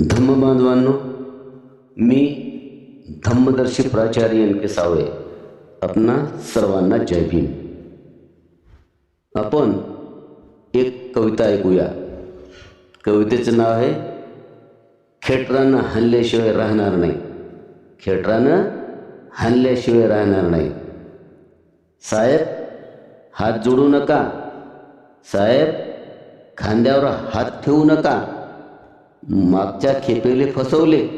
धम्म बांधवांनो मी धम्मदर्शी प्राचार्य एन के सावळे आपणा सर्वांना जय भीम. आपण एक कविता ऐकूया. कवितेचं नाव आहे खेटरानं हल्ल्याशिवाय राहणार नाही. खेटरानं हल्ल्याशिवाय राहणार नाही. साहेब हात जोडू नका. साहेब खांद्यावर हात ठेवू नका. मागच्या खेपेले फसवले.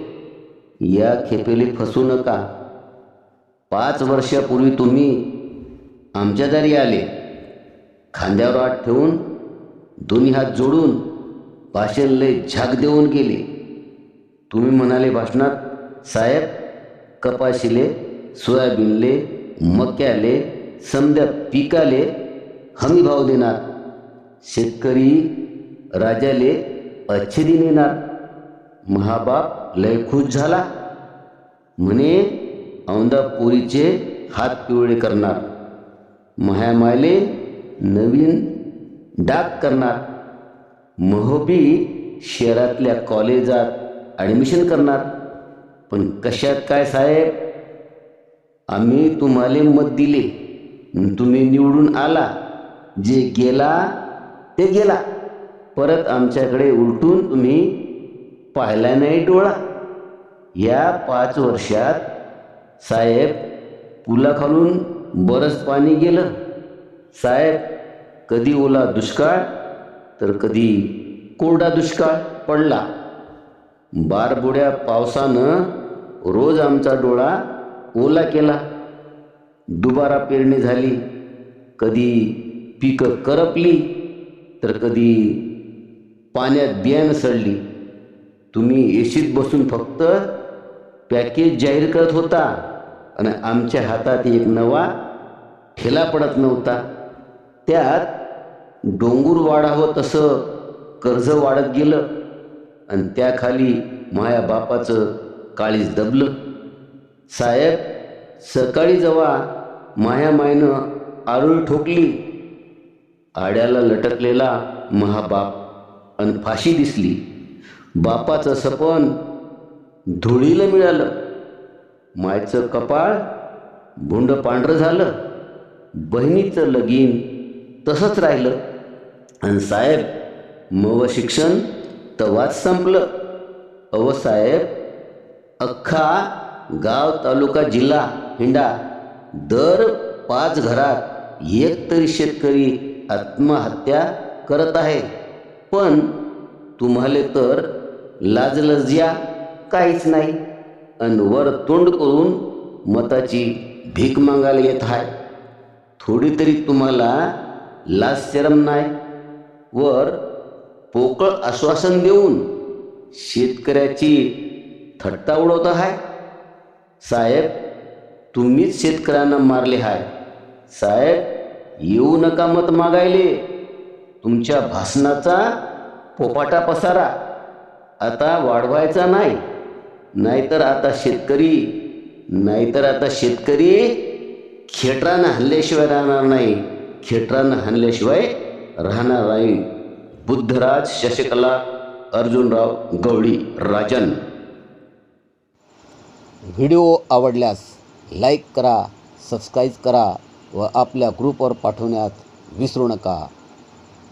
या खेपेले फसू नका. पाच वर्षापूर्वी तुम्ही आमच्या दारी आले. खांद्यावर हात ठेवून दोन्ही हात जोडून भाषणले झाक देऊन गेले. तुम्ही म्हणाले भाषणात साहेब कपाशीले सोयाबीनले मक्याले समद्या पिकाले हमी भाव देणार. शेतकरी राजाले अच्छे दिन येणार महाबाप लय खुश झाला. म्हणे औंदा पोरीचे हात पिवळे करणार. महामायले नवीन डाक करणार. महोबी शहरातल्या कॉलेजात ॲडमिशन करणार. पण कशात काय साहेब? आम्ही तुम्हाला मत दिले. तुम्ही निवडून आला. जे गेला ते गेला. परत आमच्याकडे उलटून तुम्ही पाहिला नाही डोळा. या पाच वर्षात साहेब पुलाखालून बरंच पाणी गेलं. साहेब कधी ओला दुष्काळ तर कधी कोरडा दुष्काळ पडला. बारबुड्या पावसानं रोज आमचा डोळा ओला केला. दुबारा पेरणी झाली. कधी पिकं करपली तर कधी पाण्यात बियाणं सडली. तुम्ही एशीत बसून फक्त पॅकेज जाहीर करत होता आणि आमच्या हातात एक नवा ठेला पडत नव्हता. त्यात डोंगूर वाढावं हो तसं कर्ज वाढत गेलं आणि त्याखाली माया बापाचं काळीज दबलं. साहेब सकाळी जेव्हा माया मायनं आरुळ ठोकली आड्याला लटकलेला महाबाप आणि फाशी दिसली. बापाचं सपन धुळीला मिळालं. मायचं कपाळ भुंड पांढरं झालं. बहिणीचं लगीन तसंच राहिलं. आणि साहेब मव शिक्षण तवाच संपलं. अव साहेब अख्खा गाव तालुका जिल्हा हिंडा दर पाच घरात एक तरी शेतकरी आत्महत्या करत आहे. पण तुम्हाला तर लाजलज्या काहीच नाही. आणि वर तोंड करून मताची भीक मागायला येत आहे थोडी तरी तुम्हाला लाज शरम नाही. वर पोकळ आश्वासन देऊन शेतकऱ्याची थट्टा उडवत आहे साहेब तुम्हीच शेतकऱ्यांना मारले हाय. साहेब येऊ नका मत मागायले. तुमच्या भाषणाचा पोपाटा पसारा. आता वाढवायचा नाही. नाहीतर आता शेतकरी नाहीतर आता शेतकरी खेटरानं हल्ल्याशिवाय राहणार नाही. खेटरानं हल्ल्याशिवाय राहणार नाही. बुद्धराज शशिकला अर्जुनराव गवळी राजन. व्हिडिओ आवडल्यास लाईक करा सबस्क्राईब करा व आपल्या ग्रुपवर पाठवण्यात विसरू नका.